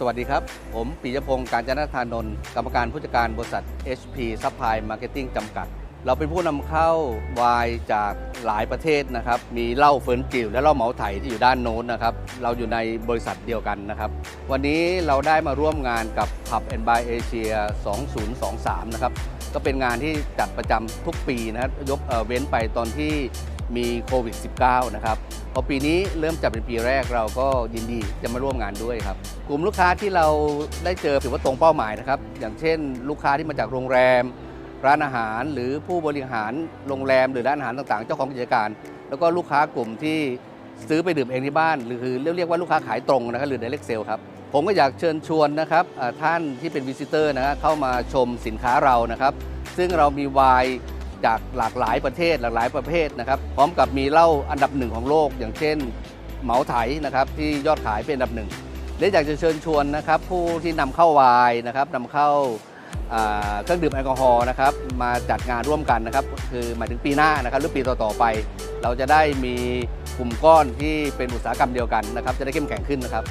สวัสดีครับ ผมปิยพงศ์การจนธานนท์กรรมการผู้จัดการบริษัท HP Supply Marketing จำกัด เราเป็นผู้นำเข้าไวน์จากหลายประเทศนะครับ มีเหล้าเฟิร์นจิวและเหล้าเหมาไถที่อยู่ด้านโน้นนะครับ เราอยู่ในบริษัทเดียวกันนะครับ วันนี้เราได้มาร่วมงานกับ Pub and By Asia 2023 นะครับ ก็เป็นงานที่จัดประจำทุกปีนะครับยกเว้นไปตอนที่ มีโควิด -19 นะครับพอปีนี้เริ่มจัดเป็นปีแรกเราก็ยินดีจะมาร่วมงานด้วยครับ กลุ่มลูกค้าที่เราได้เจอถือว่าตรงเป้าหมายนะครับ อย่างเช่น ลูกค้าที่มาจากโรงแรม ร้านอาหารหรือผู้บริหารโรงแรมหรือร้านอาหารต่างๆ เจ้าของกิจการ แล้วก็ลูกค้ากลุ่มที่ซื้อไปดื่มเองที่บ้าน หรือคือเรียกว่าลูกค้าขายตรงนะครับหรือ direct sale ครับผมก็อยากเชิญชวนนะครับท่านที่เป็นวิสิเตอร์นะครับเข้ามาชมสินค้าเรานะครับ ซึ่งเรามีไวน์ จากหลากหลายประเทศหลากหลายประเภทนะครับ พร้อมกับมีเหล้าอันดับหนึ่งของโลก อย่างเช่นเหมาไถนะครับที่ยอดขายเป็นอันดับหนึ่งและอยากจะเชิญชวนนะครับผู้ที่นำเข้าวน์นะครับนำเข้าเครื่องดื่มแอลกอฮอล์นะครับมาจัดงานร่วมกันนะครับคือหมายถึงปีหน้านะครับหรือปีต่อๆไป เราจะได้มีกลุ่มก้อนที่เป็นอุตสาหกรรมเดียวกันนะครับจะได้เข้มแข็งขึ้นนะครับ